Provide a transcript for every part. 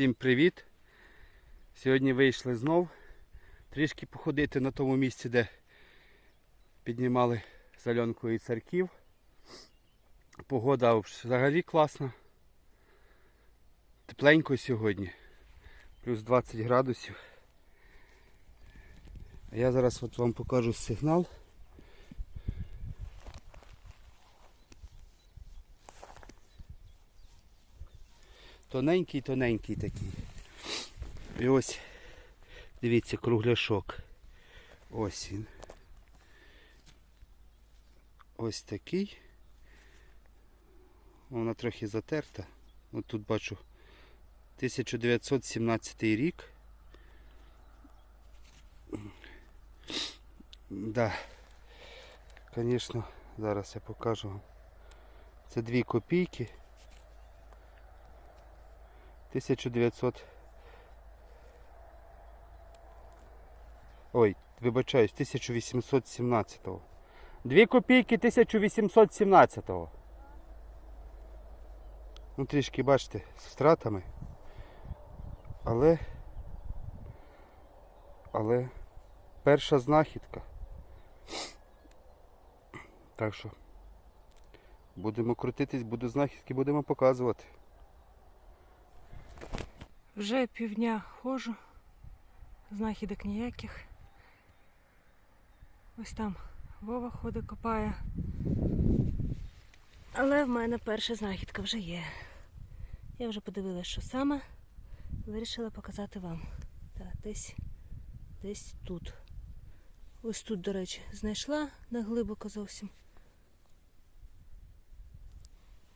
Всім привіт! Сьогодні вийшли знов трішки походити на тому місці, де піднімали зальонку і церків. Погода взагалі класна. Тепленько сьогодні. Плюс 20 градусів. Я зараз от вам покажу сигнал. Тоненький, тоненький такий. І ось, дивіться, кругляшок. Ось він. Ось такий. Вона трохи затерта. От тут бачу 1917 рік. Да. Звісно, зараз я покажу вам. Це 2 копійки. 1900. Ой, вибачаюсь, 1817-го. Дві копійки 1817-го. Ну, трішки, бачите, з втратами. Але. Але перша знахідка. Так що будемо крутитись, буду знахідки, будемо показувати. Вже півдня ходжу, знахідок ніяких. Ось там Вова ходить, копає. Але в мене перша знахідка вже є. Я вже подивилася, що саме. Вирішила показати вам. Так, десь, десь тут. Ось тут, до речі, знайшла не глибоко зовсім.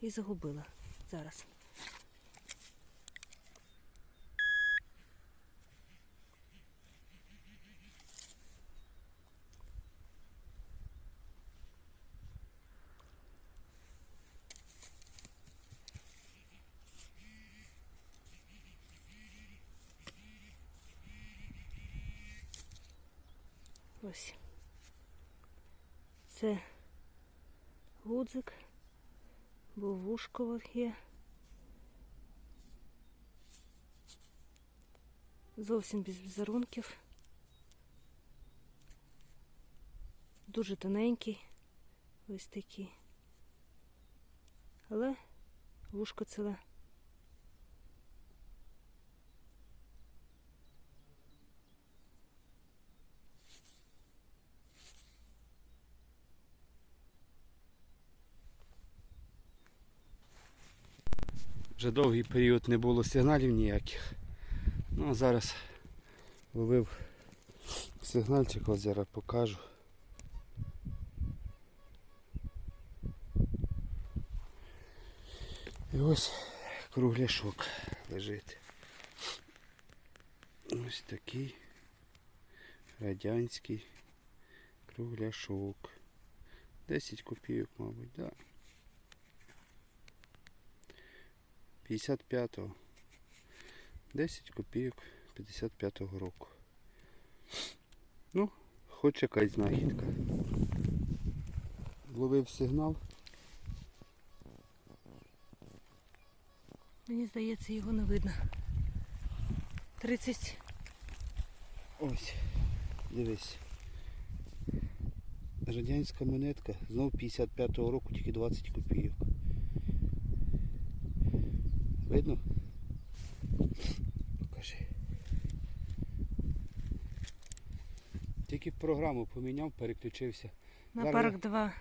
І загубила зараз. Ось. Це гудзик, бо є. Зовсім без візерунків. Дуже тоненький. Ось такий. Але вушко ціле. Вже довгий період не було сигналів ніяких. Ну а зараз ловив сигнальчик, от зараз покажу. І ось кругляшок лежить. Ось такий радянський кругляшок. 10 копійок, мабуть, так. Да. 55-го. 10 копійок 55-го року. Ну, хоч якась знахідка. Ловив сигнал. Мені здається, його не видно. 30 Ось. Дивись. Радянська монетка. Знов 55-го року, тільки 20 копійок. Видно? Покажи. Тільки програму поміняв, переключився. на Зараз- парк 2.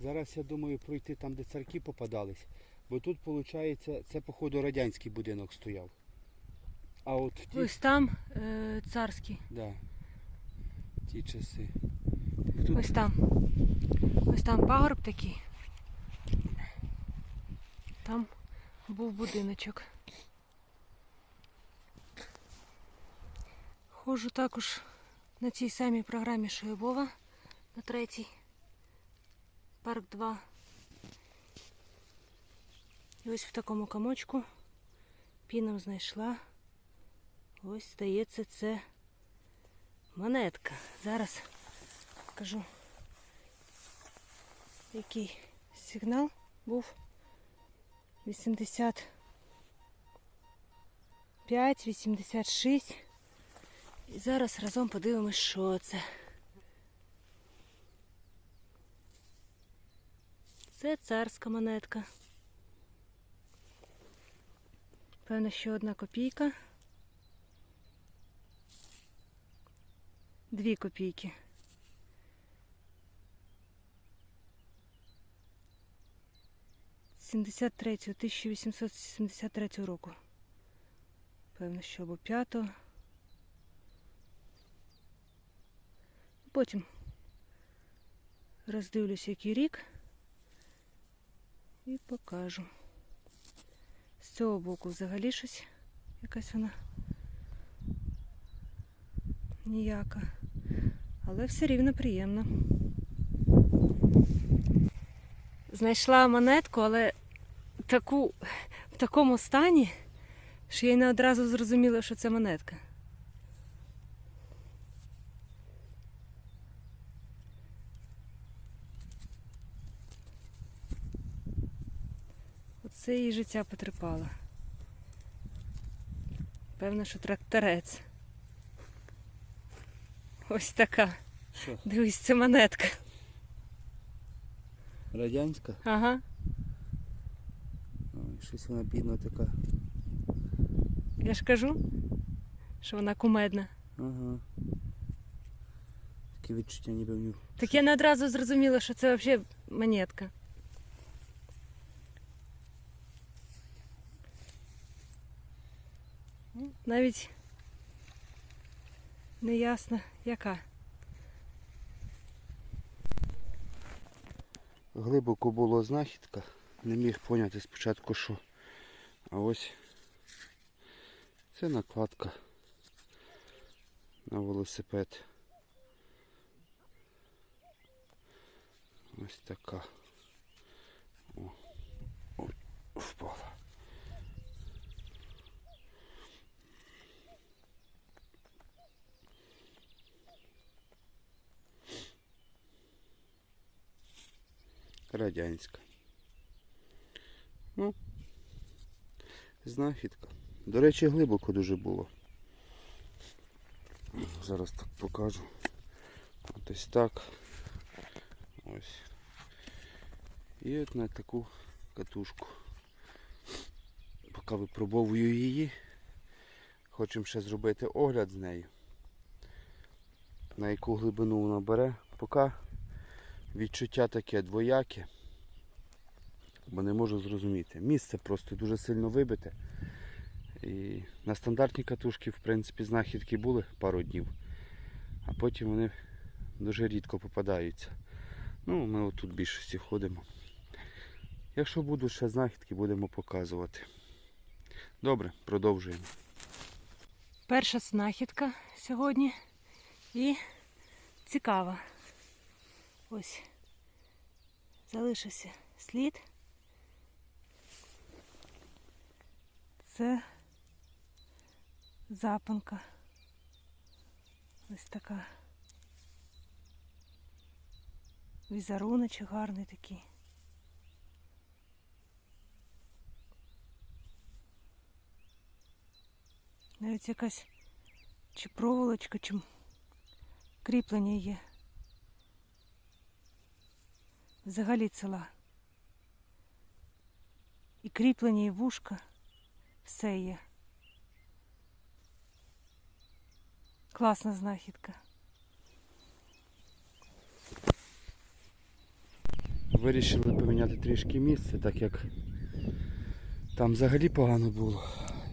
Зараз я думаю пройти там, де царки попадались. Бо тут, виходить, це походу радянський будинок стояв. А от в ті, Ось там е, царський. да, ті часи. Тут Ось там. Ось там пагорб такий. Там був будиночок. Ходжу також на цій самій програмі, що на третій. Парк 2. І ось в такому комочку піном знайшла. Ось здається, це монетка. Зараз покажу, який сигнал був. 80 5,86. І зараз разом подивимось, що це. Це царська монетка. Певно, ще одна копійка. Дві копійки. Сімдесят третього, 1873 року. Певно, що або п'ятого. Потім роздивлюсь, який рік і покажу. З цього боку взагалі щось якась вона ніяка. Але все рівно приємно. Знайшла монетку, але таку, в такому стані, що я й не одразу зрозуміла, що це монетка. Оце її життя потрепало. Певно, що тракторець. Ось така. Що? Дивись, це монетка. Радянська? Ага. Ой, щось вона бідна така. Я ж кажу, що вона кумедна. Ага. Таке відчуття ніби в нього. Так я не одразу зрозуміла, що це взагалі монетка. Ну, Навіть не ясно, яка. Глибоко була знахідка. Не міг поняти спочатку, що. А ось це накладка на велосипед. Ось така. О, о, впала. Радянська. Ну, знахідка. До речі, глибоко дуже було. Зараз так покажу. Ось так. Ось. І от на таку катушку. Поки випробовую її. Хочемо ще зробити огляд з нею. На яку глибину вона бере. Поки відчуття таке двояке. Бо не можу зрозуміти. Місце просто дуже сильно вибите. І на стандартні катушки, в принципі, знахідки були пару днів, а потім вони дуже рідко попадаються. Ну, ми отут більшості ходимо. Якщо будуть ще знахідки, будемо показувати. Добре, продовжуємо. Перша знахідка сьогодні і цікава. Ось залишився слід. Це запанка. Ось така. Візеруночок гарний такий. Навіть якась чи проволочка, чи кріплення є. Взагалі ціла. І кріплення, і вушка. Все є. Класна знахідка. Вирішили поміняти трішки місце, так як там взагалі погано було.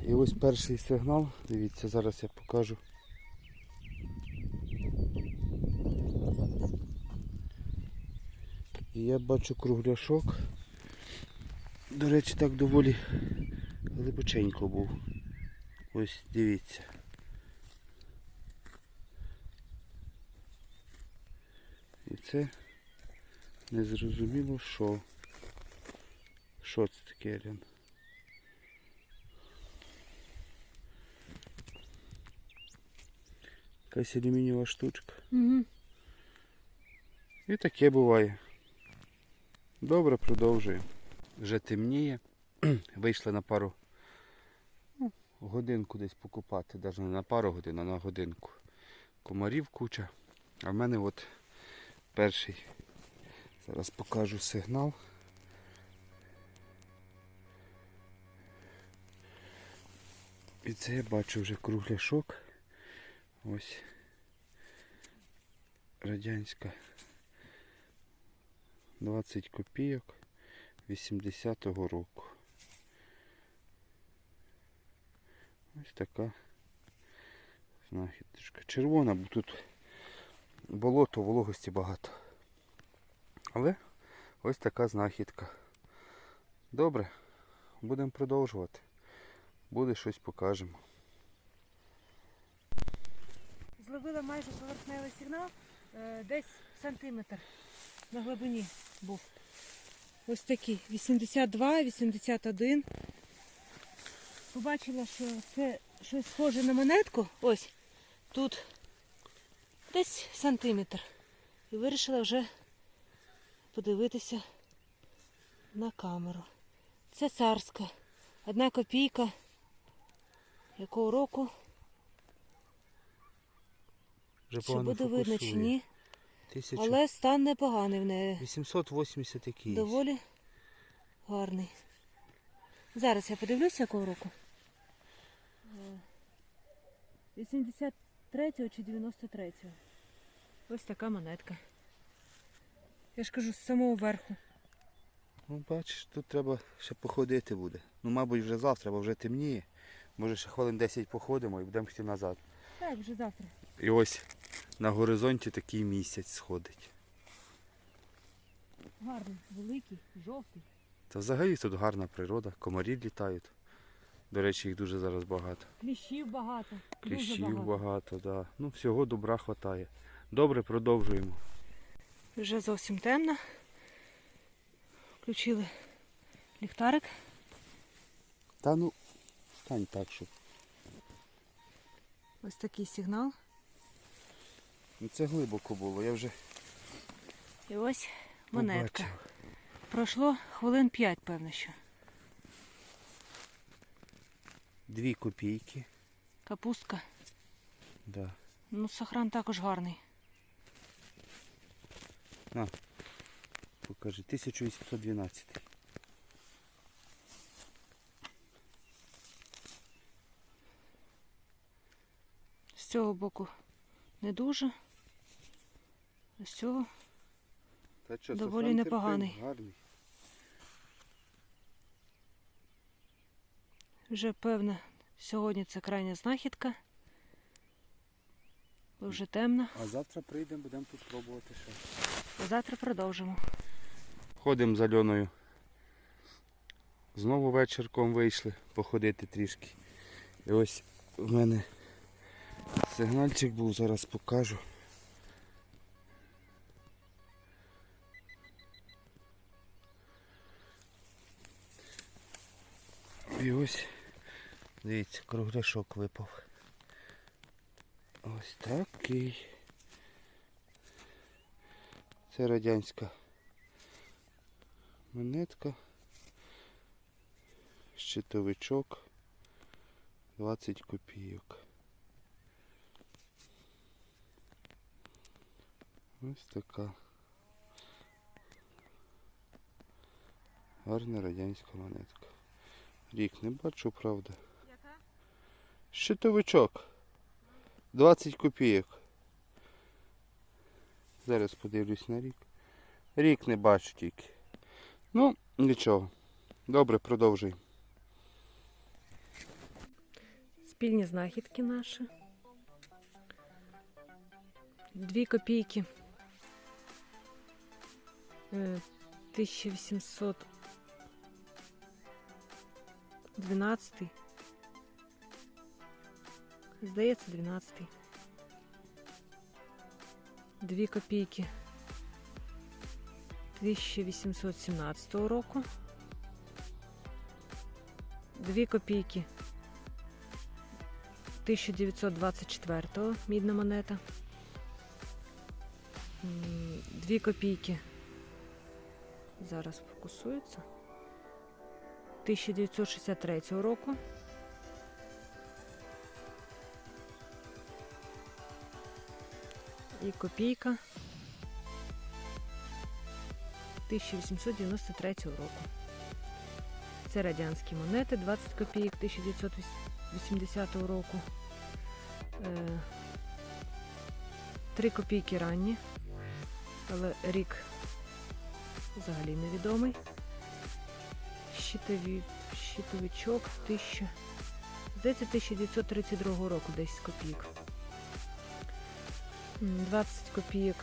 І ось перший сигнал, дивіться, зараз я покажу. І я бачу кругляшок. До речі, так доволі глибоченько був. Ось дивіться. І це незрозуміло що. Що це таке, Рян? Якась алюмінієва штучка. Угу. І таке буває. Добре, продовжуємо. Вже темніє. Вийшли на пару ну, годинку десь покупати, навіть не на пару годин, а на годинку. Комарів куча. А в мене от перший. Зараз покажу сигнал. І це я бачу вже кругляшок. Ось радянська 20 копійок 80-го року. Ось така знахідочка. Червона, бо тут болото, вологості багато. Але ось така знахідка. Добре, будемо продовжувати. Буде щось покажемо. Зловила майже поверхневий сигнал, е, десь сантиметр на глибині був. Ось такий 82, 81. Побачила, що це щось схоже на монетку. Ось тут десь сантиметр. І вирішила вже подивитися на камеру. Це царська. Одна копійка. Якого року? Вже Чи буде видно, чи ні. Тисяча... Але стан непоганий в неї. 880 якийсь. Доволі гарний. Зараз я подивлюся, якого року. Е, 83-го чи 93-го. Ось така монетка. Я ж кажу, з самого верху. Ну, бачиш, тут треба ще походити буде. Ну, мабуть, вже завтра, бо вже темніє. Може ще хвилин 10 походимо і будемо йти назад. Так, вже завтра. І ось на горизонті такий місяць сходить. Гарний, великий, жовтий. Та взагалі тут гарна природа, комарі літають. До речі, їх дуже зараз багато. Кліщів багато. Кліщів багато. багато, да. Ну, всього добра хватає. Добре, продовжуємо. Вже зовсім темно. Включили ліхтарик. Та ну, стань так, щоб. Ось такий сигнал. Ну, це глибоко було, я вже І ось монетка. побачив. Пройшло хвилин 5, певно, що. Дві копійки. Капустка. Да. Ну, сохран також гарний. Покажи, 1812. З цього боку не дуже. З цього Та що, Доволі непоганий. Гарний. вже певно, сьогодні це крайня знахідка. Бо вже темно. А завтра прийдемо, будемо тут пробувати ще. А завтра продовжимо. Ходимо з Альоною. Знову вечірком вийшли походити трішки. І ось в мене сигнальчик був, зараз покажу. І ось, дивіться, кругляшок випав. Ось такий. Це радянська монетка. Щитовичок 20 копійок. Ось така. Гарна радянська монетка. Рік не бачу, правда. Яка? Щитовичок. 20 копійок. Зараз подивлюсь на рік. Рік не бачу тільки. Ну, нічого. Добре, продовжуй. Спільні знахідки наші. Дві копійки. Е, 1800 12. Здається, 12. Дві копійки 1817 року. Дві копійки 1924-го мідна монета. Дві копійки. Зараз фокусується. 1963 року. І копійка 1893 року. Це радянські монети, 20 копійок 1980 року. Е, три копійки ранні, але рік взагалі невідомий. Щитові, щитовичок 1000, здається, 1932 року 10 копійок. 20 копійок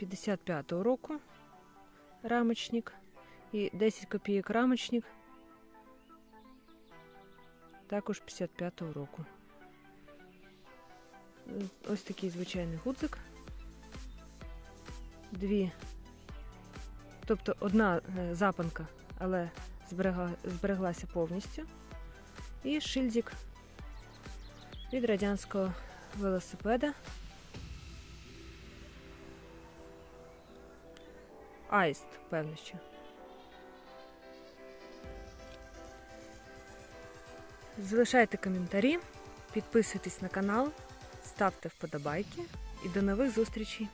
55-го року рамочник і 10 копійок рамочник також 55-го року. Е, Ось такий звичайний гудзик. Дві. Тобто одна е, запанка, але зберегла, збереглася повністю. І шильдик від радянського велосипеда. Аїст, певно, що. Залишайте коментарі, підписуйтесь на канал, ставте вподобайки і до нових зустрічей!